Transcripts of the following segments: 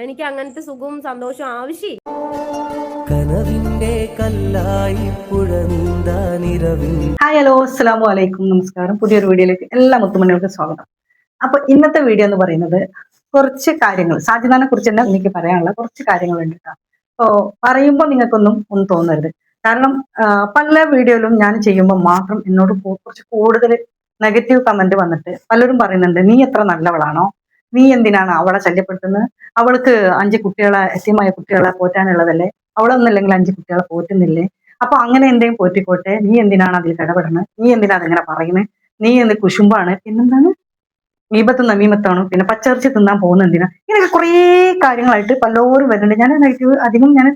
എനിക്ക് അങ്ങനത്തെ സുഖവും സന്തോഷവും ആവശ്യമില്ലോ. കനവിന്റെ കല്ലായി പുഴ നീന്താനിരവിൻ ഹായ് ഹലോ അസ്സലാമു അലൈക്കും. നമസ്കാരം. പുതിയൊരു വീഡിയോയിലേക്ക് എല്ലാ മുത്തുമണികൾക്കും സ്വാഗതം. അപ്പൊ ഇന്നത്തെ വീഡിയോ എന്ന് പറയുന്നത് കുറച്ച് കാര്യങ്ങൾ. സാജിദാനെ കുറിച്ച് തന്നെ എനിക്ക് പറയാനുള്ള കുറച്ച് കാര്യങ്ങൾ ഉണ്ട് കേട്ടോ. അപ്പോ പറയുമ്പോൾ നിങ്ങൾക്കൊന്നും ഒന്നും തോന്നരുത്. കാരണം പല വീഡിയോയിലും ഞാൻ ചെയ്യുമ്പോൾ മാത്രം എന്നോട് കുറച്ച് കൂടുതൽ നെഗറ്റീവ് കമന്റ് വന്നിട്ട് പലരും പറയുന്നുണ്ട് നീ എത്ര നല്ലവളാണോ? നീ എന്തിനാണ് അവളെ ശല്യപ്പെടുത്തുന്നത്? അവൾക്ക് അഞ്ച് കുട്ടികളെ എത്തിയമായ കുട്ടികളെ പോറ്റാനുള്ളതല്ലേ? അവളൊന്നല്ലെങ്കിൽ അഞ്ച് കുട്ടികളെ പോറ്റുന്നില്ലേ? അപ്പൊ അങ്ങനെ എന്തെങ്കിലും പോറ്റിക്കോട്ടെ. നീ എന്തിനാണ് അതിൽ ഇടപെടുന്നത്? നീ എന്തിനാ അതിങ്ങനെ പറയുന്നത് നീ എന്ത് കുശുമ്പാണ്? പിന്നെന്താണ്? മീപത്ത് നമീമത്താണ്? പിന്നെ പച്ചറിച്ച് തിന്നാൻ പോകുന്ന എന്തിനാ? ഇങ്ങനെയൊക്കെ കുറേ കാര്യങ്ങളായിട്ട് പലരും വരുന്നുണ്ട്. ഞാൻ നെഗറ്റീവ് അധികം ഞാൻ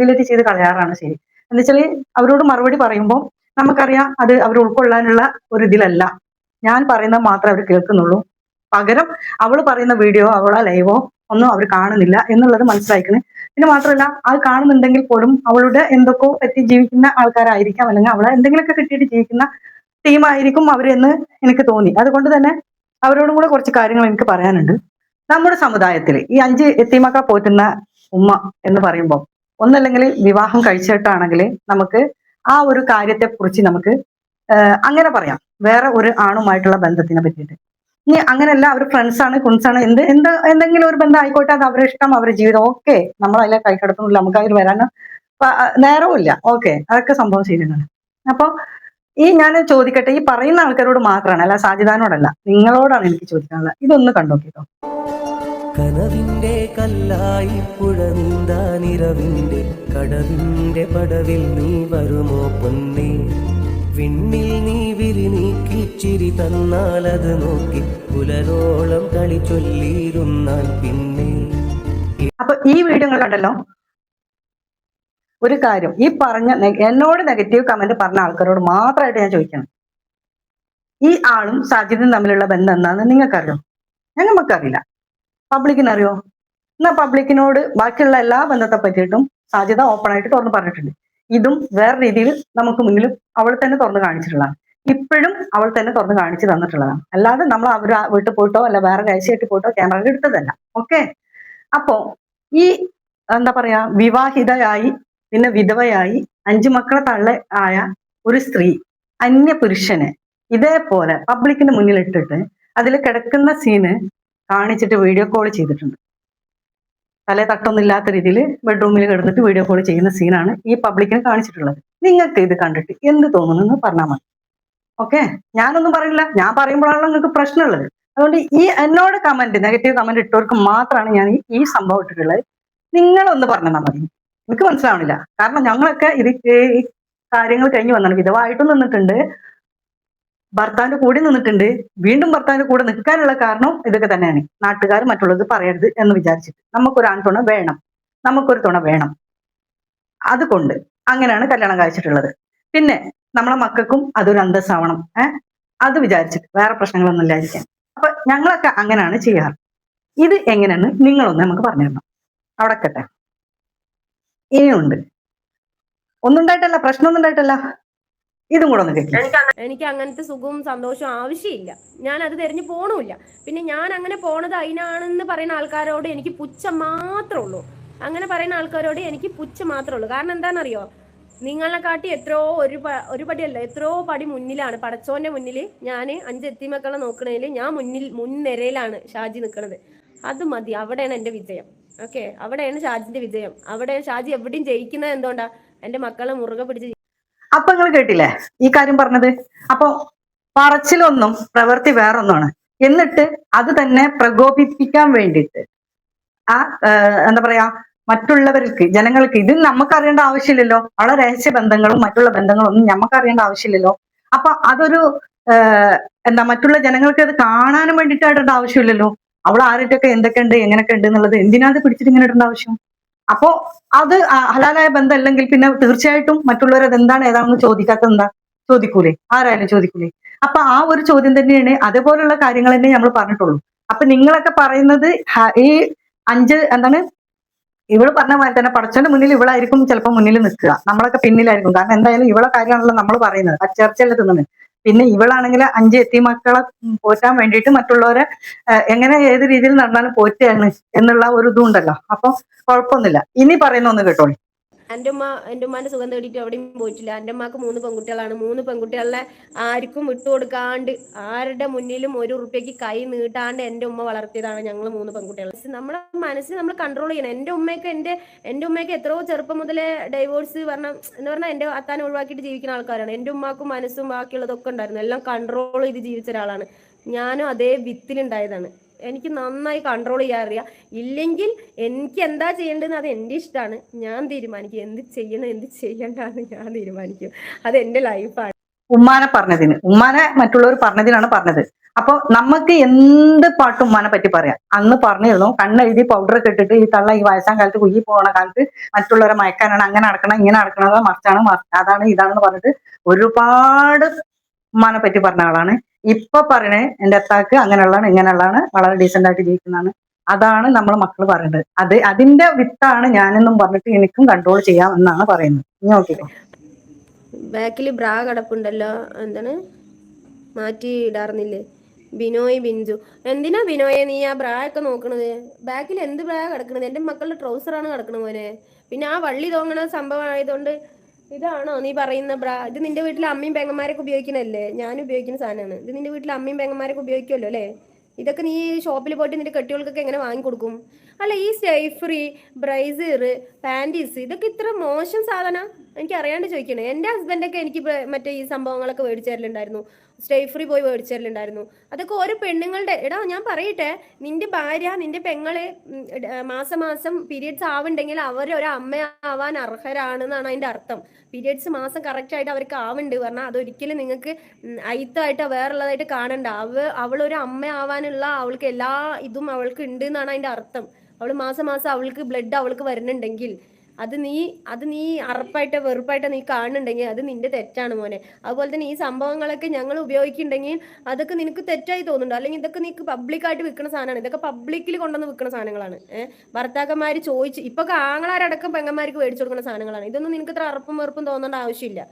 ഡിലീറ്റ് ചെയ്ത് കളയാറാണ് ശരി. എന്നുവെച്ചാൽ അവരോട് മറുപടി പറയുമ്പോൾ നമുക്കറിയാം അത് അവർ ഉൾക്കൊള്ളാനുള്ള ഒരു ഇതിലല്ല. ഞാൻ പറയുന്നത് മാത്രമേ അവർ കേൾക്കുന്നുള്ളൂ. പകരം അവൾ പറയുന്ന വീഡിയോ അവളെ ലൈവോ ഒന്നും അവർ കാണുന്നില്ല എന്നുള്ളത് മനസ്സിലാക്കുന്നത് പിന്നെ മാത്രമല്ല അത് കാണുന്നുണ്ടെങ്കിൽ പോലും അവളുടെ എന്തൊക്കെയോ പറ്റി ജീവിക്കുന്ന ആൾക്കാരായിരിക്കാം. അല്ലെങ്കിൽ അവളെ എന്തെങ്കിലുമൊക്കെ കിട്ടിയിട്ട് ജീവിക്കുന്ന ടീമായിരിക്കും അവരെന്ന് എനിക്ക് തോന്നി. അതുകൊണ്ട് തന്നെ അവരോടും കൂടെ കുറച്ച് കാര്യങ്ങൾ എനിക്ക് പറയാനുണ്ട്. നമ്മുടെ സമുദായത്തിൽ ഈ അഞ്ച് എത്തിമക്ക പോറ്റുന്ന ഉമ്മ എന്ന് പറയുമ്പോൾ ഒന്നല്ലെങ്കിൽ വിവാഹം കഴിച്ചിട്ടാണെങ്കിൽ നമുക്ക് ആ ഒരു കാര്യത്തെക്കുറിച്ച് നമുക്ക് അങ്ങനെ പറയാം. വേറെ ഒരു ആണുമായിട്ടുള്ള ബന്ധത്തിനെ പറ്റിയിട്ട്. ഇനി അങ്ങനെയല്ല അവർ ഫ്രണ്ട്സ് ആണ് കുൺസ് ആണ്. എന്ത് എന്ത് എന്തെങ്കിലും ഒരു ബന്ധം ആയിക്കോട്ടെ അത് അവരുടെ ഇഷ്ടം അവരുടെ ജീവിതം. ഓക്കെ നമ്മൾ അതിലെ കൈക്കടത്തുന്നില്ല. നമുക്ക് അതിൽ വരാൻ നേരവുമില്ല. ഓക്കെ അതൊക്കെ സംഭവം ശരിയാണ്. അപ്പൊ ഈ ഞാൻ ചോദിക്കട്ടെ ഈ പറയുന്ന ആൾക്കാരോട് മാത്രമാണ് അല്ല സാജിദാനോടല്ല നിങ്ങളോടാണ് എനിക്ക് ചോദിക്കാനുള്ളത്. ഇതൊന്ന് കണ്ടോക്കിട്ടോ കനവിന്റെ കല്ലായി പുഴ നീന്താനിരവിന്റെ കടവിന്റെ പടവിൽ നീ വരുമോ പൊന്നേ? വിണ്ണിൽ നീ വിരി നീക്കി ചിരി തന്നാലത് നോക്കി പുലരോളം കളി ചൊല്ലിയിരുന്നാൽ പിന്നെ. അപ്പൊ ഈ വീഡിയോ കണ്ടല്ലോ? ഒരു കാര്യം ഈ പറഞ്ഞ എന്നോട് നെഗറ്റീവ് കമന്റ് പറഞ്ഞ ആൾക്കാരോട് മാത്രമായിട്ട് ഞാൻ ചോദിക്കണം ഈ ആളും സാജിദും തമ്മിലുള്ള ബന്ധം എന്താണെന്ന് നിങ്ങൾക്കറിയോ? നമുക്കറിയില്ല. പബ്ലിക്കിന് അറിയോ എന്നാ പബ്ലിക്കിനോട് ബാക്കിയുള്ള എല്ലാ ബന്ധത്തെ പറ്റിയിട്ടും സാധ്യത ഓപ്പൺ ആയിട്ട് തുറന്ന് പറഞ്ഞിട്ടുണ്ട്. ഇതും വേറെ രീതിയിൽ നമുക്ക് മുന്നിൽ അവൾ തന്നെ തുറന്ന് കാണിച്ചിട്ടുള്ളതാണ്. ഇപ്പോഴും അവൾ തന്നെ തുറന്ന് കാണിച്ചു തന്നിട്ടുള്ളതാണ്. അല്ലാതെ നമ്മൾ അവർ വീട്ടിൽ പോയിട്ടോ അല്ല വേറെ രഹസ്യമായിട്ട് പോയിട്ടോ ക്യാമറ എടുത്തതല്ല ഓക്കെ? അപ്പോ ഈ എന്താ പറയാ വിവാഹിതയായി പിന്നെ വിധവയായി അഞ്ചു മക്കളെ തള്ള ആയ ഒരു സ്ത്രീ അന്യ പുരുഷനെ ഇതേപോലെ പബ്ലിക്കിന്റെ മുന്നിൽ ഇട്ടിട്ട് അതിൽ കിടക്കുന്ന സീന് കാണിച്ചിട്ട് വീഡിയോ കോൾ ചെയ്തിട്ടുണ്ട്. തലേ തട്ടൊന്നുമില്ലാത്ത രീതിയിൽ ബെഡ്റൂമിൽ കിടന്നിട്ട് വീഡിയോ കോൾ ചെയ്യുന്ന സീനാണ് ഈ പബ്ലിക്കിന് കാണിച്ചിട്ടുള്ളത്. നിങ്ങൾക്ക് ഇത് കണ്ടിട്ട് എന്ത് തോന്നുന്നു എന്ന് പറഞ്ഞാൽ മതി. ഓക്കെ ഞാനൊന്നും പറയില്ല. ഞാൻ പറയുമ്പോഴാണല്ലോ നിങ്ങൾക്ക് പ്രശ്നമുള്ളത്. അതുകൊണ്ട് ഈ എന്നോട് കമന്റ് നെഗറ്റീവ് കമന്റ് ഇട്ടവർക്ക് മാത്രമാണ് ഞാൻ ഈ- സംഭവം ഇട്ടിട്ടുള്ളത്. നിങ്ങളൊന്ന് പറഞ്ഞാൽ മതി. എനിക്ക് മനസ്സിലാവണില്ല. കാരണം ഞങ്ങളൊക്കെ ഇത് കാര്യങ്ങൾ കഴിഞ്ഞ് വന്നാണ് വിധവായിട്ടും നിന്നിട്ടുണ്ട്. ഭർത്താവിന്റെ കൂടെ നിന്നിട്ടുണ്ട്. വീണ്ടും ഭർത്താവിന്റെ കൂടെ നിൽക്കാനുള്ള കാരണം ഇതൊക്കെ തന്നെയാണ്. നാട്ടുകാർ മറ്റുള്ളത് പറയരുത് എന്ന് വിചാരിച്ചിട്ട് നമുക്കൊരു ആൺതുണ വേണം. നമുക്കൊരു തുണ വേണം. അതുകൊണ്ട് അങ്ങനെയാണ് കല്യാണം കഴിച്ചിട്ടുള്ളത്. പിന്നെ നമ്മളെ മക്കൾക്കും അതൊരു അന്തസ്സാവണം. ഏഹ് അത് വിചാരിച്ചിട്ട് വേറെ പ്രശ്നങ്ങളൊന്നും ഇല്ലായിരിക്കാം അപ്പൊ ഞങ്ങളൊക്കെ അങ്ങനെയാണ് ചെയ്യാറ്. ഇത് എങ്ങനെയാണ് നിങ്ങളൊന്ന് നമുക്ക് പറഞ്ഞു തരണം. അവിടെ ഇനിയുണ്ട്. ഒന്നുണ്ടായിട്ടല്ല പ്രശ്നമൊന്നും ഉണ്ടായിട്ടല്ല. ഇതും കൂടെ ഒന്ന് എനിക്ക് അങ്ങനത്തെ സുഖവും സന്തോഷവും ആവശ്യമില്ല. ഞാൻ അത് തെരഞ്ഞു പോണില്ല. പിന്നെ ഞാൻ അങ്ങനെ പോണത് അതിനാണെന്ന് പറയുന്ന ആൾക്കാരോട് എനിക്ക് പുച്ഛ മാത്രമേ ഉള്ളൂ അങ്ങനെ പറയുന്ന ആൾക്കാരോട് എനിക്ക് പുച്ഛ മാത്രമേ ഉള്ളൂ കാരണം എന്താണെന്നറിയോ? നിങ്ങളെ കാട്ടി എത്രയോ ഒരു ഒരു പടിയല്ല എത്രയോ പടി മുന്നിലാണ്. പടച്ചോന്റെ മുന്നിൽ ഞാൻ അഞ്ച് എത്തിമക്കളെ നോക്കണതിൽ ഞാൻ മുന്നിൽ മുൻനിരയിലാണ് ഷാജി നിൽക്കുന്നത് അത് മതി. അവിടെയാണ് എന്റെ വിജയം. ഓക്കെ? അവിടെയാണ് ഷാജിന്റെ വിജയം. അവിടെ ഷാജി എവിടെയും ജയിക്കുന്നത് എന്തുകൊണ്ടാ? എന്റെ മക്കളെ മുറുകെ പിടിച്ച് അപ്പൊ നിങ്ങൾ കേട്ടില്ലേ ഈ കാര്യം പറഞ്ഞത്? അപ്പൊ പറച്ചിലൊന്നും പ്രവൃത്തി വേറൊന്നാണ്. എന്നിട്ട് അത് തന്നെ പ്രകോപിപ്പിക്കാൻ വേണ്ടിയിട്ട്. ആ എന്താ പറയാ മറ്റുള്ളവർക്ക് ജനങ്ങൾക്ക് ഇത് നമുക്ക് അറിയേണ്ട ആവശ്യമില്ലല്ലോ. അവളെ രഹസ്യ ബന്ധങ്ങളും മറ്റുള്ള ബന്ധങ്ങളും ഒന്നും നമുക്ക് അറിയേണ്ട ആവശ്യമില്ലല്ലോ. അപ്പൊ അതൊരു എന്താ മറ്റുള്ള ജനങ്ങൾക്ക് അത് കാണാനും വേണ്ടിയിട്ട് ഇടേണ്ട ആവശ്യമില്ലല്ലോ. അവൾ ആരായിട്ടൊക്കെ എന്തൊക്കെ ഉണ്ട് എങ്ങനെയൊക്കെ ഉണ്ട് എന്നുള്ളത് എന്തിനാ അത് പിടിച്ചിട്ട് ഇങ്ങനെ ഇടേണ്ട ആവശ്യം? അപ്പോ അത് ഹലാലായ ബന്ധം അല്ലെങ്കിൽ പിന്നെ തീർച്ചയായിട്ടും മറ്റുള്ളവർ അത് എന്താണ് ഏതാണെന്ന് ചോദിക്കാത്തത് എന്താ? ചോദിക്കൂലേ? ആരായാലും ചോദിക്കൂലേ? അപ്പൊ ആ ഒരു ചോദ്യം തന്നെയാണ് അതേപോലെയുള്ള കാര്യങ്ങൾ തന്നെ നമ്മൾ പറഞ്ഞിട്ടുള്ളൂ. അപ്പൊ നിങ്ങളൊക്കെ പറയുന്നത് ഈ അഞ്ച് എന്താണ്? ഇവൾ പറഞ്ഞ പോലെ തന്നെ പടച്ചോന്റെ മുന്നിൽ ഇവളായിരിക്കും ചിലപ്പോൾ മുന്നിൽ നിൽക്കുക. നമ്മളൊക്കെ പിന്നിലായിരിക്കും. കാരണം എന്തായാലും ഇവളെ കാര്യമാണല്ലോ നമ്മൾ പറയുന്നത്. ആ ചർച്ചയിൽ തിന്നുന്നത്. പിന്നെ ഇവളാണെങ്കിൽ അഞ്ച് എത്തി മക്കളെ പോറ്റാൻ വേണ്ടിയിട്ട് മറ്റുള്ളവരെ എങ്ങനെ ഏത് രീതിയിൽ നടന്നാലും പോറ്റുകയാണ് എന്നുള്ള ഒരു ഇതുണ്ടല്ലോ. അപ്പൊ കുഴപ്പമൊന്നുമില്ല. ഇനി പറയുന്ന ഒന്ന് കേട്ടോളി. എന്റെ ഉമ്മ എന്റെ ഉമ്മാന്റെ സുഖം തേടിയിട്ട് എവിടെയും പോയിട്ടില്ല. എന്റെ ഉമ്മക്ക് മൂന്ന് പെൺകുട്ടികളാണ്. മൂന്ന് പെൺകുട്ടികളെ ആർക്കും വിട്ടുകൊടുക്കാണ്ട് ആരുടെ മുന്നിലും ഒരു ഉറുപ്പ്യക്ക് കൈ നീട്ടാണ്ട് എന്റെ ഉമ്മ വളർത്തിയതാണ് ഞങ്ങൾ മൂന്ന് പെൺകുട്ടികൾ നമ്മളെ മനസ്സിൽ നമ്മൾ കൺട്രോൾ ചെയ്യണം. എന്റെ ഉമ്മയൊക്കെ എന്റെ എന്റെ ഉമ്മയൊക്കെ എത്രയോ ചെറുപ്പം മുതലേ ഡൈവോഴ്സ് പറഞ്ഞ എന്ന് പറഞ്ഞാൽ എന്റെ അത്താനെ ഒഴിവാക്കിയിട്ട് ജീവിക്കുന്ന ആൾക്കാരാണ്. എന്റെ ഉമ്മാക്കും മനസ്സും ബാക്കിയുള്ളതൊക്കെ ഉണ്ടായിരുന്നു. എല്ലാം കൺട്രോൾ ചെയ്ത് ജീവിച്ച ഒരാളാണ്. ഞാനും അതേ വിത്തിലുണ്ടായതാണ്. എനിക്ക് നന്നായി കൺട്രോൾ ചെയ്യാൻ അറിയാം. ഇല്ലെങ്കിൽ എനിക്ക് എന്താ ചെയ്യേണ്ടതെന്ന് അത് എന്റെ ഇഷ്ടമാണ്. ഞാൻ തീരുമാനിക്കും. എന്ത് ചെയ്യണം എന്ത് ചെയ്യണ്ടെന്ന് ഞാൻ തീരുമാനിക്കും. അത് എന്റെ ലൈഫാണ് ഉമ്മാനെ പറഞ്ഞതിന്. ഉമ്മാനെ മറ്റുള്ളവർ പറഞ്ഞതിനാണ് പറഞ്ഞത്. അപ്പൊ നമുക്ക് എന്ത് പാട്ട് ഉമ്മാനെ പറ്റി പറയാം? അന്ന് പറഞ്ഞിരുന്നു കണ്ണെഴുതി പൗഡർ ഒക്കെ ഇട്ടിട്ട് ഈ തള്ള ഈ വയസ്സാം കാലത്ത് കുയ്യി പോകണ കാലത്ത് മറ്റുള്ളവരെ മയക്കാനാണ് അങ്ങനെ നടക്കണം ഇങ്ങനെ നടക്കണത് മറിച്ചാണ് മറി- അതാണ് ഇതാണെന്ന് പറഞ്ഞിട്ട് ഒരുപാട് ഉമ്മാനെ പറ്റി പറഞ്ഞ ആളാണ്. ഇപ്പൊ പറയണേ എന്റെ അത്താക്ക് അങ്ങനെയുള്ളതാണ് ഇങ്ങനെയുള്ളതാണ് വളരെ ഡീസെന്റ് ആയിട്ട് ജീവിക്കുന്നതാണ്. അതാണ് നമ്മൾ മക്കൾ പറയുന്നത് അത് അതിന്റെ വിത്താണ് ഞാനെന്നും പറഞ്ഞിട്ട് എനിക്കും കൺട്രോൾ ചെയ്യാം എന്നാണ് പറയുന്നത്. ഇനി ഓക്കെ ബാക്കിൽ ബ്രാ കിടപ്പുണ്ടല്ലോ എന്താണ്? മാറ്റി ഇടാറുന്നില്ലേ ബിനോയ് ബിൻജു എന്തിനാ ബിനോയെ? നീ ആ ബ്രാ ഒക്കെ നോക്കണത്? ബാക്കിൽ എന്ത് ബ്രാ കിടക്കണത്? എന്റെ മക്കളുടെ ട്രൗസറാണ് കിടക്കണത് മോനെ. പിന്നെ ആ വള്ളി തോങ്ങണ സംഭവം ആയതുകൊണ്ട് ഇതാണോ നീ പറയുന്ന ബ്രാ ഇത് നിന്റെ വീട്ടിലെ അമ്മയും പെങ്ങന്മാരൊക്കെ ഉപയോഗിക്കണല്ലേ ഞാൻ ഉപയോഗിക്കുന്ന സാധനമാണ്. ഇത് നിന്റെ വീട്ടിലെ അമ്മയും പെങ്ങന്മാരൊക്കെ ഉപയോഗിക്കുമല്ലോ അല്ലേ? ഇതൊക്കെ നീ ഷോപ്പിൽ പോയിട്ട് നിന്റെ കെട്ടികൾക്കൊക്കെ എങ്ങനെ വാങ്ങിക്കൊടുക്കും അല്ല ഈ സ്റ്റൈഫ്രി ബ്രൈസർ പാന്റീസ് ഇതൊക്കെ ഇത്ര മോശം സാധന? എനിക്ക് അറിയാണ്ട് ചോദിക്കണേ. എന്റെ ഹസ്ബൻഡൊക്കെ എനിക്ക് മറ്റേ ഈ സംഭവങ്ങളൊക്കെ മേടിച്ചു തരലുണ്ടായിരുന്നു. സ്റ്റൈഫ്രി പോയി മേടിച്ചു തരലുണ്ടായിരുന്നു അതൊക്കെ ഓരോ പെണ്ണുങ്ങളുടെ എടാ ഞാൻ പറയട്ടെ നിന്റെ ഭാര്യ നിന്റെ പെങ്ങളെ മാസം മാസം പീരിയഡ്സ് ആവുണ്ടെങ്കിൽ അവർ ഒരു അമ്മയാവാൻ അർഹരാണെന്നാണ് അതിന്റെ അർത്ഥം. പീരിയഡ്സ് മാസം കറക്റ്റ് ആയിട്ട് അവർക്ക് ആവുന്നുണ്ട്. പറഞ്ഞാൽ അതൊരിക്കലും നിങ്ങൾക്ക് അയിത്തായിട്ട് വേറുള്ളതായിട്ട് കാണണ്ട. അവ അവളൊരു അമ്മയാവാനുള്ള അവൾക്ക് എല്ലാ ഇതും അവൾക്ക് ഉണ്ട് എന്നാണ് അതിന്റെ അർത്ഥം. അവൾ മാസം മാസം അവൾക്ക് ബ്ലഡ് അവൾക്ക് വരുന്നുണ്ടെങ്കിൽ. അത് നീ അത് നീ അറപ്പായിട്ട് വെറുപ്പായിട്ട് നീ കാണുന്നുണ്ടെങ്കിൽ അത് നിന്റെ തെറ്റാണ് മോനെ. അതുപോലെ തന്നെ ഈ സംഭവങ്ങളൊക്കെ ഞങ്ങൾ ഉപയോഗിക്കുന്നുണ്ടെങ്കിൽ അതൊക്കെ നിനക്ക് തെറ്റായി തോന്നുന്നുണ്ടോ? അല്ലെങ്കിൽ ഇതൊക്കെ നീക്ക് പബ്ലിക്കായിട്ട് വിൽക്കുന്ന സാധനമാണ്. ഇതൊക്കെ പബ്ലിക്കിൽ കൊണ്ടുവന്ന് വിൽക്കുന്ന സാധനങ്ങളാണ്. ഏഹ് ഭർത്താക്കന്മാർ ചോദിച്ച് ഇപ്പൊ ആങ്ങളാരടക്കം പെങ്ങന്മാർക്ക് മേടിച്ചു കൊടുക്കുന്ന സാധനങ്ങളാണ്. ഇതൊന്നും നിനക്ക് ഇത്ര അറപ്പും വെറുപ്പും തോന്നേണ്ട ആവശ്യമില്ല.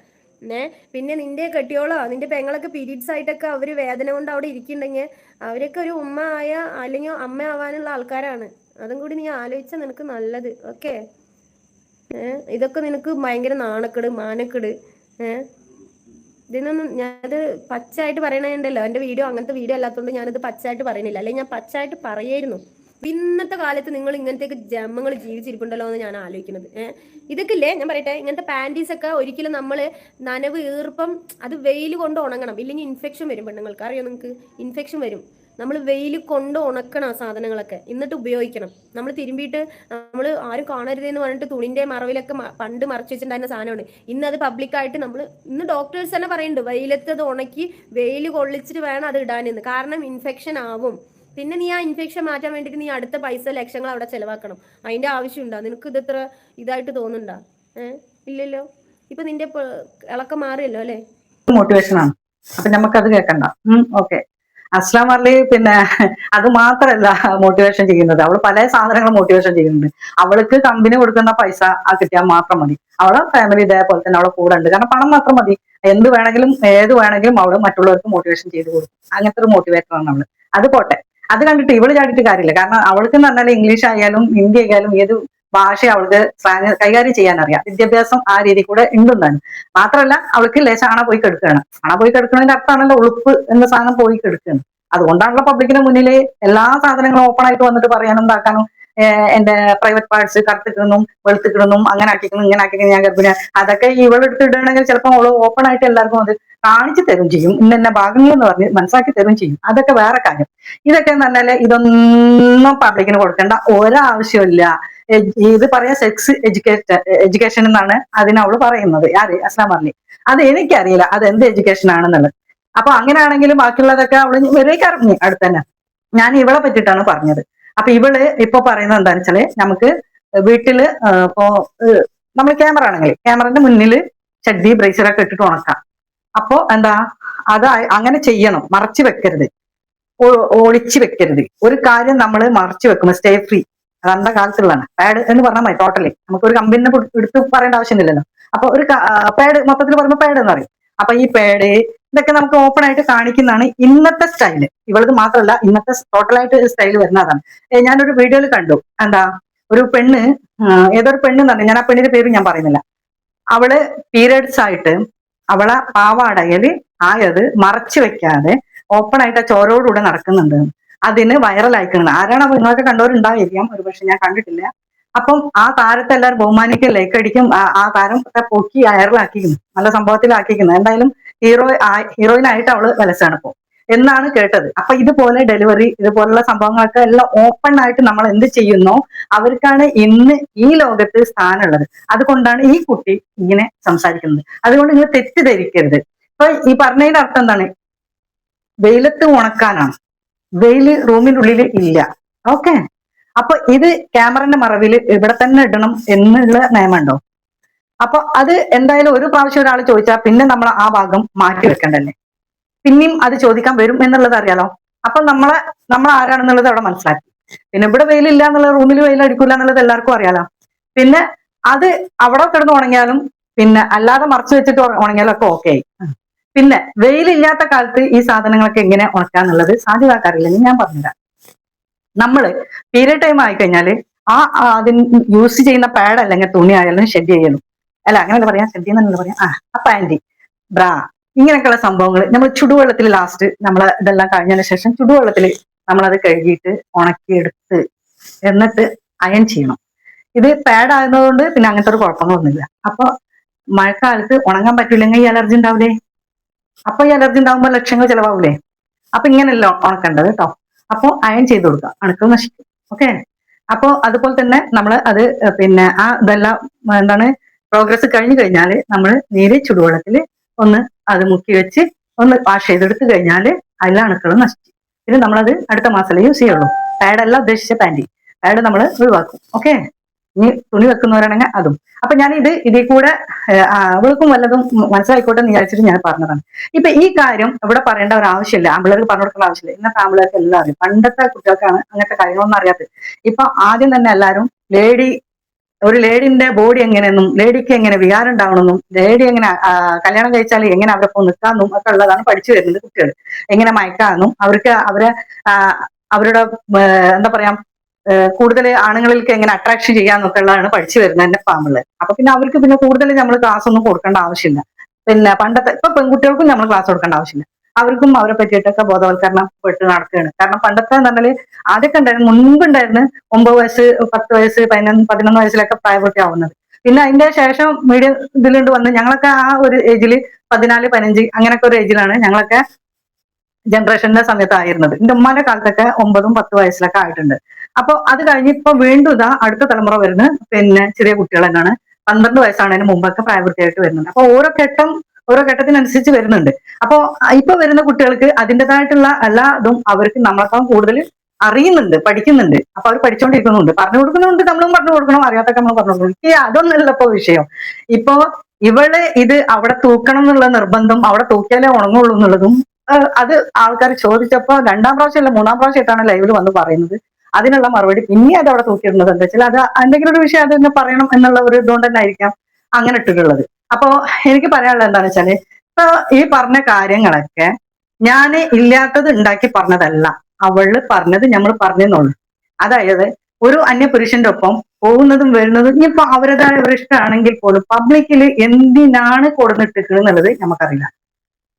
ഏ? പിന്നെ നിന്റെ കെട്ടിയോളോ നിന്റെ പെങ്ങളൊക്കെ പീരീഡ്സ് ആയിട്ടൊക്കെ അവർ വേദന കൊണ്ട് അവിടെ ഇരിക്കുന്നുണ്ടെങ്കിൽ അവരൊക്കെ ഒരു ഉമ്മ ആയ അല്ലെങ്കിൽ അമ്മ ആവാനുള്ള ആൾക്കാരാണ്. അതും കൂടി നീ ആലോചിച്ചാൽ നിനക്ക് നല്ലത്. ഓക്കെ? ഇതൊക്കെ നിനക്ക് ഭയങ്കര നാണക്കേട് മാനക്കേട്. ഏഹ് ഇതിനൊന്നും ഞാനത് പച്ചയായിട്ട് പറയണുണ്ടല്ലോ. എന്റെ വീഡിയോ അങ്ങനത്തെ വീഡിയോ അല്ലാത്തതുകൊണ്ട് ഞാനത് പച്ചയായിട്ട് പറയണില്ല അല്ലെങ്കിൽ ഞാൻ പച്ചയായിട്ട് പറയായിരുന്നു. ഇന്നത്തെ കാലത്ത് നിങ്ങൾ ഇങ്ങനത്തെ ജന്മങ്ങൾ ജീവിച്ചിരിപ്പുണ്ടല്ലോ എന്ന് ഞാൻ ആലോചിക്കുന്നത്. ഏഹ് ഇതൊക്കെ ഇല്ലേ? ഞാൻ പറയട്ടെ. ഇങ്ങനത്തെ പാന്റീസ് ഒക്കെ ഒരിക്കലും നമ്മൾ നനവ് ഈർപ്പം അത് വെയിൽ കൊണ്ട് ഉണങ്ങണം. ഇല്ലെങ്കിൽ ഇൻഫെക്ഷൻ വരും പെണ്ണുങ്ങൾക്ക്. അറിയോ നിങ്ങൾക്ക്? ഇൻഫെക്ഷൻ വരും. നമ്മൾ വെയിൽ കൊണ്ട് ഉണക്കണം ആ സാധനങ്ങളൊക്കെ. എന്നിട്ട് ഉപയോഗിക്കണം. നമ്മൾ തിരുമ്പിയിട്ട് നമ്മൾ ആരും കാണരുതെന്ന് പറഞ്ഞിട്ട് തുണിന്റെ മറവിലൊക്കെ പണ്ട് മറച്ചു വെച്ചിട്ടുണ്ടായിരുന്ന സാധനമാണ്. ഇന്ന് അത് പബ്ലിക്കായിട്ട് നമ്മൾ ഇന്ന് ഡോക്ടേഴ്സ് തന്നെ പറയുന്നുണ്ട് വെയിലത്ത് അത് ഉണക്കി വെയിൽ കൊള്ളിച്ചിട്ട് വേണം അത് ഇടാനെന്ന്. കാരണം ഇൻഫെക്ഷൻ ആവും. പിന്നെ നീ ആ ഇൻഫെക്ഷൻ മാറ്റാൻ വേണ്ടിയിട്ട് നീ അടുത്ത പൈസ ലക്ഷങ്ങൾ അവിടെ ചെലവാക്കണം. അതിന്റെ ആവശ്യമുണ്ടോ? നിനക്ക് ഇത് ഇത്ര ഇതായിട്ട് തോന്നുന്നുണ്ടോ? ഏഹ് ഇല്ലല്ലോ. ഇപ്പൊ നിന്റെ ഇളക്കം മാറിയല്ലോ അല്ലേ? മോട്ടിവേഷൻ ആണ്. അപ്പൊ നമുക്കത് കേൾക്കണ്ട. ഓക്കെ അസ്ലാം അലി പിന്നെ അത് മാത്രല്ല മോട്ടിവേഷൻ ചെയ്യുന്നത്. അവൾ പല സാധനങ്ങളും മോട്ടിവേഷൻ ചെയ്യുന്നുണ്ട്. അവൾക്ക് കമ്പനി കൊടുക്കുന്ന പൈസ ആ കിട്ടിയാൽ മാത്രം മതി. അവളെ ഫാമിലി ഇതേപോലെ തന്നെ അവളെ കൂടെ ഉണ്ട്. കാരണം പണം മാത്രം മതി. എന്ത് വേണമെങ്കിലും ഏത് വേണമെങ്കിലും അവൾ മറ്റുള്ളവർക്ക് മോട്ടിവേഷൻ ചെയ്ത് കൊടുക്കും. അങ്ങനത്തെ ഒരു മോട്ടിവേറ്റർ ആണ് അവൾ. അത് പോട്ടെ. അത് കണ്ടിട്ട് ഇവൾ ചാടിയിട്ട് കാര്യമില്ല. കാരണം അവൾക്ക് എന്ന് പറഞ്ഞാൽ ഇംഗ്ലീഷ് ആയാലും ഹിന്ദി ആയാലും ഏത് ഭാഷ അവൾക്ക് കൈകാര്യം ചെയ്യാൻ അറിയാം വിദ്യാഭ്യാസം ആ രീതി കൂടെ ഉണ്ടെന്നാണ്. മാത്രമല്ല അവൾക്ക് ലേശം അണ പോയി കെടുക്കുകയാണ്. അണ പോയി കെടുക്കുന്നതിന്റെ അർത്ഥമാണല്ലോ ഉളുപ്പ് എന്ന സാധനം പോയി കെടുക്കുകയാണ്. അതുകൊണ്ടാണല്ലോ പബ്ലിക്കിന് മുന്നിൽ എല്ലാ സാധനങ്ങളും ഓപ്പൺ ആയിട്ട് വന്നിട്ട് പറയാനും ഉണ്ടാക്കാനും എന്റെ പ്രൈവറ്റ് പാർട്സ് കറുത്തിക്കിടുന്നും വെളുത്തിക്കിടുന്നും അങ്ങനെ ആക്കിക്കുന്നു ഇങ്ങനെ ആക്കിക്കുന്നു ഞാൻ ഗർഭിണി അതൊക്കെ ഇവളെടുത്ത് ഇടുകയാണെങ്കിൽ ചിലപ്പോൾ അവൾ ഓപ്പൺ ആയിട്ട് എല്ലാവർക്കും അത് കാണിച്ചു തരും ചെയ്യും. ഇന്ന ഭാഗങ്ങൾ എന്ന് പറഞ്ഞ് മനസ്സാക്കി തരും ചെയ്യും. അതൊക്കെ വേറെ കാര്യം. ഇതൊക്കെ എന്ന് പറഞ്ഞാൽ ഇതൊന്നും പബ്ലിക്കിന് കൊടുക്കേണ്ട. ഒരാവശ്യമില്ല ഇത് പറയാ സെക്സ് എഡ്യൂക്കേഷൻ എഡ്യൂക്കേഷൻ എന്നാണ് അതിന് അവൾ പറയുന്നത്. ആര്? അസ്ലാം അർലി അത് എനിക്കറിയില്ല. അത് എന്ത് എഡ്യൂക്കേഷൻ ആണെന്നുള്ളത്. അപ്പൊ അങ്ങനെയാണെങ്കിലും ബാക്കിയുള്ളതൊക്കെ അവൾ വെറുതെ അറിഞ്ഞു അടുത്തന്നെ ഞാൻ ഇവളെ പറ്റിയിട്ടാണ് പറഞ്ഞത്. അപ്പൊ ഇവൾ ഇപ്പൊ പറയുന്നത് എന്താണെന്ന് വെച്ചാൽ നമുക്ക് വീട്ടിൽ ഇപ്പോ നമ്മൾ ക്യാമറ ആണെങ്കിൽ ക്യാമറന്റെ മുന്നിൽ ചഡ്ഡി ബ്രേസറൊക്കെ ഇട്ടിട്ട് ഉണക്കാം. അപ്പോ എന്താ? അത് അങ്ങനെ ചെയ്യണം. മറച്ചു വെക്കരുത്. ഒളിച്ചു വെക്കരുത്. ഒരു കാര്യം നമ്മൾ മറച്ചു വെക്കുമ്പോൾ സ്റ്റേ ഫ്രീ അതെന്താ കാലത്തുള്ളതാണ് പാഡ് എന്ന് പറഞ്ഞാൽ മതി ടോട്ടലി നമുക്ക് ഒരു കമ്പനിനെ എടുത്ത് പറയേണ്ട ആവശ്യമില്ലല്ലോ. അപ്പൊ ഒരു പാഡ് മൊത്തത്തിൽ പറയുമ്പോൾ പാഡ് എന്ന് പറയും. അപ്പൊ ഈ പാഡ് ഇതൊക്കെ നമുക്ക് ഓപ്പൺ ആയിട്ട് കാണിക്കുന്നതാണ് ഇന്നത്തെ സ്റ്റൈൽ ഇവളത് മാത്രമല്ല ഇന്നത്തെ ടോട്ടലായിട്ട് സ്റ്റൈൽ വരുന്നതാണ് ഞാനൊരു വീഡിയോയിൽ കണ്ടു. എന്താ? ഒരു പെണ്ണ് ഏതൊരു പെണ്ണ് പറഞ്ഞു ഞാൻ ആ പെണ്ണിന്റെ പേര് ഞാൻ പറയുന്നില്ല. അവൾ പീരിയഡ്സ് ആയിട്ട് അവളെ പാവാടയിൽ ആയത് മറച്ചു വെക്കാതെ ഓപ്പൺ ആയിട്ട് ആ ചോരോടുകൂടെ നടക്കുന്നുണ്ട്. അതിന് വൈറൽ അയക്കുന്നുണ്ട് ആരാണ് അപ്പൊ നിങ്ങളൊക്കെ കണ്ടവരുണ്ടായിരിക്കാം ഒരു പക്ഷെ ഞാൻ കണ്ടിട്ടില്ല. അപ്പം ആ താരത്തെ എല്ലാവരും ബഹുമാനിക്കും ലൈക്ക് അടിക്കും. ആ- താരം പൊക്കി വൈറലാക്കിക്കുന്നു നല്ല സംഭവത്തിലാക്കിക്കുന്നു. എന്തായാലും ഹീറോ ഹീറോയിൻ ആയിട്ട് അവൾ വലച്ചാണ് ഇപ്പോ. എന്നാണ് കേട്ടത്. അപ്പൊ ഇതുപോലെ ഡെലിവറി ഇതുപോലുള്ള സംഭവങ്ങളൊക്കെ എല്ലാം ഓപ്പൺ ആയിട്ട് നമ്മൾ എന്ത് ചെയ്യുന്നോ അവർക്കാണ് ഇന്ന് ഈ ലോകത്ത് സ്ഥാനമുള്ളത്. അതുകൊണ്ടാണ് ഈ കുട്ടി ഇങ്ങനെ സംസാരിക്കുന്നത്. അതുകൊണ്ട് നിങ്ങൾ തെറ്റിദ്ധരിക്കരുത്. ഇപ്പൊ ഈ പറഞ്ഞതിന്റെ അർത്ഥം എന്താണ്? വെയിലത്ത് ഉണക്കാനാണ്. വെയിൽ റൂമിന്റെ ഉള്ളിൽ ഇല്ല. ഓക്കെ. അപ്പൊ ഇത് ക്യാമറന്റെ മറവിൽ ഇവിടെ തന്നെ ഇടണം എന്നുള്ള നിയമമുണ്ടോ? അപ്പൊ അത് എന്തായാലും ഒരു പ്രാവശ്യം ഒരാൾ ചോദിച്ചാൽ പിന്നെ നമ്മൾ ആ ഭാഗം മാറ്റി വെക്കണ്ടല്ലേ? പിന്നെയും അത് ചോദിക്കാൻ വരും എന്നുള്ളത് അറിയാലോ? അപ്പൊ നമ്മളെ നമ്മൾ ആരാണെന്നുള്ളത് അവിടെ മനസ്സിലാക്കി. പിന്നെ ഇവിടെ വെയിലില്ല എന്നുള്ള റൂമിൽ വെയിൽ എന്നുള്ളത് എല്ലാവർക്കും അറിയാലോ? പിന്നെ അത് അവിടെ കിടന്ന് ഉണങ്ങിയാലും പിന്നെ അല്ലാതെ മറച്ചു വെച്ചിട്ട് ഉണ- ഉണങ്ങിയാലും ഒക്കെ ഓക്കെ ആയി. പിന്നെ വെയിലില്ലാത്ത കാലത്ത് ഈ സാധനങ്ങളൊക്കെ എങ്ങനെ ഉണക്കാന്നുള്ളത് സാധ്യമാക്കാറില്ലെന്ന് ഞാൻ പറഞ്ഞുതരാം. നമ്മൾ പീരിയഡ് ടൈം ആയി കഴിഞ്ഞാൽ ആ അതിന് യൂസ് ചെയ്യുന്ന പാഡ് അല്ലെങ്കിൽ തുണി ആയാലും ഷെഡ് ചെയ്യണം. അല്ല അങ്ങനെയല്ല പറയാം ഷെഡ് ചെയ്യുന്നല്ല പറയാം? ആ ആ പാന്റി ബ്രാ ഇങ്ങനെയൊക്കെയുള്ള സംഭവങ്ങൾ നമ്മൾ ചുടുവെള്ളത്തിൽ ലാസ്റ്റ് നമ്മൾ ഇതെല്ലാം കഴിഞ്ഞതിന് ശേഷം ചുടുവെള്ളത്തിൽ നമ്മളത് കഴുകിയിട്ട് ഉണക്കിയെടുത്ത് എന്നിട്ട് അയൺ ചെയ്യണം. ഇത് പാഡ് ആയതുകൊണ്ട് പിന്നെ അങ്ങനത്തെ ഒരു കുഴപ്പങ്ങളൊന്നുമില്ല അപ്പൊ മഴക്കാലത്ത് ഉണങ്ങാൻ പറ്റില്ലെങ്കിൽ ഈ അലർജി ഉണ്ടാവില്ലേ അപ്പൊ ഈ അലർജി ഉണ്ടാകുമ്പോൾ ലക്ഷങ്ങൾ ചിലവാകൂലേ അപ്പൊ ഇങ്ങനെയല്ല ഉണക്കേണ്ടത് കേട്ടോ. അപ്പൊ അയൺ ചെയ്ത് കൊടുക്കുക അണുക്കൾ നശിക്കും. ഓക്കെ? അപ്പൊ അതുപോലെ തന്നെ നമ്മൾ അത് പിന്നെ ആ ഇതെല്ലാം എന്താണ് പ്രോഗ്രസ് കഴിഞ്ഞു കഴിഞ്ഞാൽ നമ്മൾ നേരെ ചുടുവെള്ളത്തിൽ ഒന്ന് അത് മുക്കി വെച്ച് ഒന്ന് വാഷ് ചെയ്തെടുത്ത് കഴിഞ്ഞാൽ അതിലെ അണുക്കൾ നശിച്ചു പിന്നെ നമ്മളത് അടുത്ത മാസത്തിലേ യൂസ് ചെയ്യുള്ളൂ. പാഡല്ല ഉദ്ദേശിച്ച പാന്റി പാഡ് നമ്മൾ ഒഴിവാക്കും. ഓക്കെ? ഇനി തുണി വെക്കുന്നവരാണെങ്കിൽ അതും. അപ്പൊ ഞാൻ ഇത് ഇതിൽ കൂടെ അവൾക്കും വല്ലതും മനസ്സിലായിക്കോട്ടെ എന്ന് വിചാരിച്ചിട്ട് ഞാൻ പറഞ്ഞതാണ്. ഇപ്പൊ ഈ കാര്യം ഇവിടെ പറയേണ്ട ഒരു ആവശ്യമില്ല. ആമ്പിളർക്ക് പറഞ്ഞു കൊടുക്കേണ്ട ആവശ്യമില്ല. ഇന്നത്തെ ആമ്പിളർക്ക് എല്ലാം അറിയും. പണ്ടത്തെ കുട്ടികൾക്കാണ് അങ്ങനത്തെ കാര്യങ്ങളൊന്നും അറിയാത്തത്. ഇപ്പൊ ആദ്യം തന്നെ എല്ലാവരും ലേഡി ഒരു ലേഡിന്റെ ബോഡി എങ്ങനെയെന്നും ലേഡിക്ക് എങ്ങനെ വികാരം ഉണ്ടാവണമെന്നും ലേഡി എങ്ങനെ കല്യാണം കഴിച്ചാൽ എങ്ങനെ അവരെ പോകും നിൽക്കാമെന്നും ഒക്കെ ഉള്ളതാണ് പഠിച്ചു വരുന്നത് കുട്ടികൾ. എങ്ങനെ മയക്കാമെന്നും അവർക്ക് അവരെ അവരുടെ എന്താ പറയാ കൂടുതൽ ആണുങ്ങളിലേക്ക് എങ്ങനെ അട്രാക്ഷൻ ചെയ്യാന്നൊക്കെ ഉള്ളതാണ് പഠിച്ചു വരുന്നത് എന്റെ ഫാമിൽ അപ്പൊ പിന്നെ അവർക്ക് പിന്നെ കൂടുതൽ നമ്മൾ ക്ലാസ് ഒന്നും കൊടുക്കേണ്ട ആവശ്യമില്ല. പിന്നെ പണ്ടത്തെ ഇപ്പൊ പെൺകുട്ടികൾക്കും നമ്മൾ ക്ലാസ് കൊടുക്കേണ്ട ആവശ്യമില്ല. അവർക്കും അവരെ പറ്റിയിട്ടൊക്കെ ബോധവൽക്കരണം പെട്ട് നടക്കുകയാണ്. കാരണം പണ്ടത്തെ എന്ന് പറഞ്ഞാൽ ആദ്യമൊക്കെ ഉണ്ടായിരുന്നു മുൻപുണ്ടായിരുന്നു ഒമ്പത് വയസ്സ് പത്ത് വയസ്സ് പതിനൊന്ന് പതിനൊന്ന് വയസ്സിലൊക്കെ പ്രായപൂർത്തി ആവുന്നത് പിന്നെ അതിന്റെ ശേഷം മീഡിയം ഇതിലുണ്ട് വന്ന് ഞങ്ങളൊക്കെ ആ ഒരു ഏജിൽ പതിനാല് പതിനഞ്ച് അങ്ങനെയൊക്കെ ഒരു ഏജിലാണ് ഞങ്ങളൊക്കെ ജനറേഷന്റെ സമയത്തായിരുന്നത്. എന്റെ ഉമ്മാന്റെ കാലത്തൊക്കെ ഒമ്പതും പത്ത് വയസ്സിലൊക്കെ ആയിട്ടുണ്ട്. അപ്പൊ അത് കഴിഞ്ഞ് ഇപ്പൊ വീണ്ടും ഇതാ അടുത്ത തലമുറ വരുന്ന പിന്നെ ചെറിയ കുട്ടികൾ തന്നെയാണ്. പന്ത്രണ്ട് വയസ്സാണതിന് മുമ്പൊക്കെ പ്രായപൂർത്തിയായിട്ട് വരുന്നുണ്ട് അപ്പൊ ഓരോ ഘട്ടം ഓരോ ഘട്ടത്തിനനുസരിച്ച് വരുന്നുണ്ട്. അപ്പൊ ഇപ്പൊ വരുന്ന കുട്ടികൾക്ക് അതിന്റെതായിട്ടുള്ള എല്ലാ ഇതും അവർക്ക് നമ്മളെക്കാളും കൂടുതൽ അറിയുന്നുണ്ട് പഠിക്കുന്നുണ്ട്. അപ്പൊ അവർ പഠിച്ചുകൊണ്ടിരിക്കുന്നുണ്ട് പറഞ്ഞു കൊടുക്കുന്നുണ്ട് നമ്മളും പറഞ്ഞു കൊടുക്കണം. അറിയാത്തൊക്കെ നമ്മൾ പറഞ്ഞു കൊടുക്കണം. ഈ അതൊന്നുമല്ല ഇപ്പൊ വിഷയം. ഇപ്പൊ ഇവൾ ഇത് അവിടെ തൂക്കണം എന്നുള്ള നിർബന്ധം അവിടെ തൂക്കിയാലേ ഉണങ്ങുള്ളൂ എന്നുള്ളതും അത് ആൾക്കാർ ചോദിച്ചപ്പോ രണ്ടാം പ്രാവശ്യം അല്ല മൂന്നാം പ്രാവശ്യമായിട്ടാണ് ലൈവിൽ വന്ന് പറയുന്നത്. അതിനുള്ള മറുപടി പിന്നെ അത് അവിടെ തൂക്കിയിടുന്നത് എന്താ വെച്ചാൽ അത് എന്തെങ്കിലും ഒരു വിഷയം അത് തന്നെ പറയണം എന്നുള്ള ഒരു ഇതുകൊണ്ട് തന്നെ ആയിരിക്കാം അങ്ങനെ ഇട്ടിട്ടുള്ളത്. അപ്പോ എനിക്ക് പറയാനുള്ളത് എന്താണെന്ന് വെച്ചാൽ ഇപ്പൊ ഈ പറഞ്ഞ കാര്യങ്ങളൊക്കെ ഞാൻ ഇല്ലാത്തത് ഉണ്ടാക്കി പറഞ്ഞതല്ല. അവൾ പറഞ്ഞത് നമ്മൾ പറഞ്ഞെന്നുള്ളു. അതായത് ഒരു അന്യ പുരുഷന്റെ ഒപ്പം പോകുന്നതും വരുന്നതും ഇനിയിപ്പോ അവരുടേതായ ഒരു ഇഷ്ടമാണെങ്കിൽ പോലും പബ്ലിക്കിൽ എന്തിനാണ് കൊടുന്നിട്ടിരിക്കുന്നത് എന്നുള്ളത് നമുക്കറിയില്ല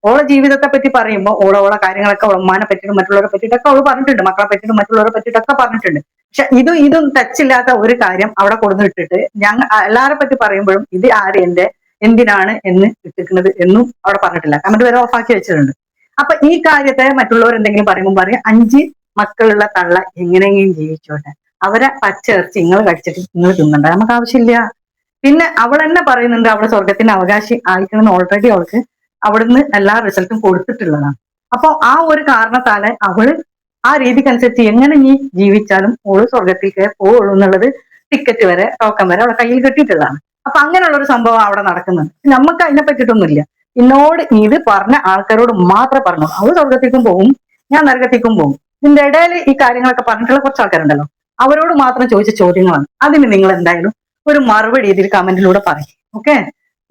ഓളെ ജീവിതത്തെ പറ്റി പറയുമ്പോൾ ഓളെ ഓളെ കാര്യങ്ങളൊക്കെ ഉമ്മാനെ പറ്റിയിട്ടും മറ്റുള്ളവരെ പറ്റിയിട്ടൊക്കെ അവൾ പറഞ്ഞിട്ടുണ്ട്. മക്കളെ പറ്റിയിട്ടും മറ്റുള്ളവരെ പറ്റിയിട്ടൊക്കെ പറഞ്ഞിട്ടുണ്ട്. പക്ഷെ ഇതും ഇതും ടച്ചില്ലാത്ത ഒരു കാര്യം അവിടെ കൊടുത്തിട്ടിട്ട് ഞങ്ങൾ എല്ലാരെ പറ്റി പറയുമ്പോഴും ഇത് ആര് എന്റെ എന്തിനാണ് എന്ന് ഇട്ടിരിക്കുന്നത് എന്നും അവിടെ പറഞ്ഞിട്ടില്ല. കമന്റ് വരെ ഓഫാക്കി വെച്ചിട്ടുണ്ട്. അപ്പൊ ഈ കാര്യത്തെ മറ്റുള്ളവർ എന്തെങ്കിലും പറയുമ്പോൾ പറയും അഞ്ച് മക്കളുള്ള തള്ള എങ്ങനെയെങ്കിലും ജീവിച്ചോട്ടെ. അവരെ പച്ചയിറച്ചി നിങ്ങൾ കഴിച്ചിട്ട് നിങ്ങൾ തിന്നണ്ട. നമുക്ക് ആവശ്യമില്ല. പിന്നെ അവൾ തന്നെ പറയുന്നുണ്ട് അവളെ സ്വർഗത്തിന്റെ അവകാശി ആയിക്കണമെന്ന് ഓൾറെഡി അവൾക്ക് അവിടുന്ന് എല്ലാ റിസൾട്ടും കൊടുത്തിട്ടുള്ളതാണ്. അപ്പൊ ആ ഒരു കാരണത്താൽ അവൾ ആ രീതിക്കനുസരിച്ച് എങ്ങനെ നീ ജീവിച്ചാലും ഓൾ സ്വർഗത്തിലേക്ക് പോവുള്ളൂ എന്നുള്ളത് ടിക്കറ്റ് വരെ ടോക്കൺ വരെ അവളെ കയ്യിൽ കിട്ടിയിട്ടുള്ളതാണ്. അപ്പൊ അങ്ങനെയുള്ള ഒരു സംഭവം അവിടെ നടക്കുന്നുണ്ട്. നമുക്ക് അതിനെ പറ്റിയിട്ടൊന്നുമില്ല. എന്നോട് ഇത് പറഞ്ഞ ആൾക്കാരോട് മാത്രമേ പറഞ്ഞു. അവൾ സ്വർഗത്തേക്കും പോകും ഞാൻ നരകത്തേക്കും പോകും ഇതിന്റെ ഇടയിൽ ഈ കാര്യങ്ങളൊക്കെ പറഞ്ഞിട്ടുള്ള കുറച്ച് ആൾക്കാരുണ്ടല്ലോ. അവരോട് മാത്രം ചോദിച്ച ചോദ്യങ്ങളാണ്. അതിന് നിങ്ങൾ എന്തായാലും ഒരു മറുപടി ഇതിൽ കമന്റിലൂടെ പറയും. ഓക്കെ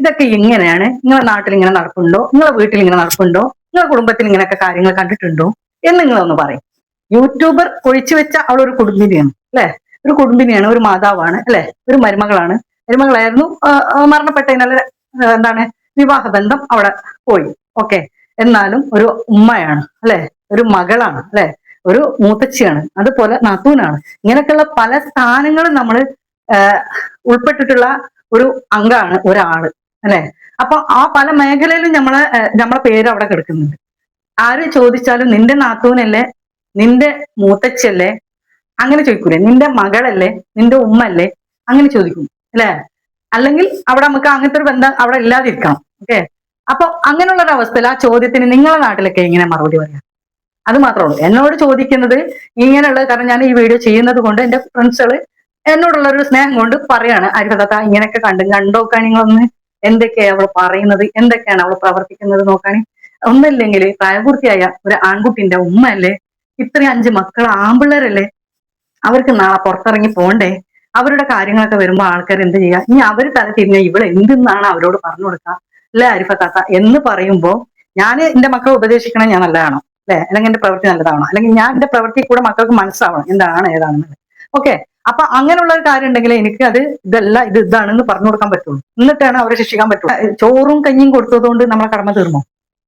ഇതൊക്കെ എങ്ങനെയാണ്? നിങ്ങളെ നാട്ടിൽ ഇങ്ങനെ നടപ്പുണ്ടോ നിങ്ങളെ വീട്ടിൽ ഇങ്ങനെ നടപ്പുണ്ടോ നിങ്ങളെ കുടുംബത്തിൽ ഇങ്ങനെയൊക്കെ കാര്യങ്ങൾ കണ്ടിട്ടുണ്ടോ? എന്ന് നിങ്ങളൊന്ന് പറയും. യൂട്യൂബർ ഒഴിച്ചു വെച്ച ഒരു കുടുംബിനിയാണ് അല്ലെ? ഒരു കുടുംബിനിയാണ് ഒരു മാതാവാണ് അല്ലെ? ഒരു മരുമകളാണ്. മരുമകളായിരുന്നു മരണപ്പെട്ടതിനാൽ എന്താണ് വിവാഹ ബന്ധം അവിടെ പോയി. ഓക്കെ. എന്നാലും ഒരു ഉമ്മയാണ് അല്ലെ? ഒരു മകളാണ് അല്ലെ? ഒരു മൂത്തച്ചിയാണ് അതുപോലെ നാത്തൂനാണ്. ഇങ്ങനെയൊക്കെയുള്ള പല സ്ഥാനങ്ങളും നമ്മൾ ഉൾപ്പെട്ടിട്ടുള്ള ഒരു അംഗമാണ് ഒരാൾ. അല്ലെ? അപ്പൊ ആ പല മേഖലയിലും നമ്മളെ നമ്മളെ പേര് അവിടെ കിടക്കുന്നുണ്ട്. ആര് ചോദിച്ചാലും നിന്റെ നാത്തൂനല്ലേ നിന്റെ മൂത്തച്ഛല്ലേ അങ്ങനെ ചോദിക്കൂലേ. നിന്റെ മകളല്ലേ നിന്റെ ഉമ്മല്ലേ അങ്ങനെ ചോദിക്കും അല്ലെ? അല്ലെങ്കിൽ അവിടെ നമുക്ക് അങ്ങനത്തെ ഒരു ബന്ധം അവിടെ ഇല്ലാതിരിക്കാം ഓക്കെ? അപ്പൊ അങ്ങനെയുള്ള ഒരു അവസ്ഥയിൽ ആ ചോദ്യത്തിന് നിങ്ങളെ നാട്ടിലൊക്കെ ഇങ്ങനെ മറുപടി പറയാം. അത് മാത്രമേ ഉള്ളൂ. എന്നോട് ചോദിക്കുന്നത് ഇങ്ങനെയുള്ളത് കാരണം ഞാൻ ഈ വീഡിയോ ചെയ്യുന്നത് കൊണ്ട് എന്റെ ഫ്രണ്ട്സുകൾ എന്നോടുള്ള ഒരു സ്നേഹം കൊണ്ട് പറയാണ്. അരികഥ ഇങ്ങനെയൊക്കെ കണ്ടു കണ്ടോക്കാൻ നിങ്ങളൊന്ന്. എന്തൊക്കെയാ അവൾ പറയുന്നത്? എന്തൊക്കെയാണ് അവൾ പ്രവർത്തിക്കുന്നത് നോക്കാൻ ഒന്നല്ലെങ്കിൽ പ്രായപൂർത്തിയായ ഒരു ആൺകുട്ടിന്റെ ഉമ്മ അല്ലേ ഇത്രയും അഞ്ച് മക്കൾ ആമ്പിള്ളേരല്ലേ? അവർക്ക് നാളെ പുറത്തിറങ്ങി പോണ്ടേ? അവരുടെ കാര്യങ്ങളൊക്കെ വരുമ്പോൾ ആൾക്കാർ എന്ത് ചെയ്യുക ഇനി അവർ തല തിരിഞ്ഞ ഇവൾ എന്തെന്നാണ് അവരോട് പറഞ്ഞു കൊടുക്കുക അല്ലെ അരിഫ താത്ത? എന്ന് പറയുമ്പോൾ ഞാൻ എന്റെ മക്കളെ ഉപദേശിക്കണം ഞാൻ നല്ലതാണോ? അല്ലെ? അല്ലെങ്കിൽ എന്റെ പ്രവൃത്തി നല്ലതാണോ? അല്ലെങ്കിൽ ഞാൻ എന്റെ പ്രവൃത്തി കൂടെ മക്കൾക്ക് മനസ്സാവണം. എന്താണ് ഏതാണെന്ന്. ഓക്കെ? അപ്പൊ അങ്ങനെയുള്ള ഒരു കാര്യം ഉണ്ടെങ്കിൽ എനിക്ക് അത് ഇതല്ല ഇത് ഇതാണെന്ന് പറഞ്ഞു കൊടുക്കാൻ പറ്റുള്ളൂ. എന്നിട്ടാണ് അവരെ ശിക്ഷിക്കാൻ പറ്റുള്ളൂ. ചോറും കഞ്ഞിയും കൊടുത്തതുകൊണ്ട് നമ്മളെ കടമ തീർന്നോ?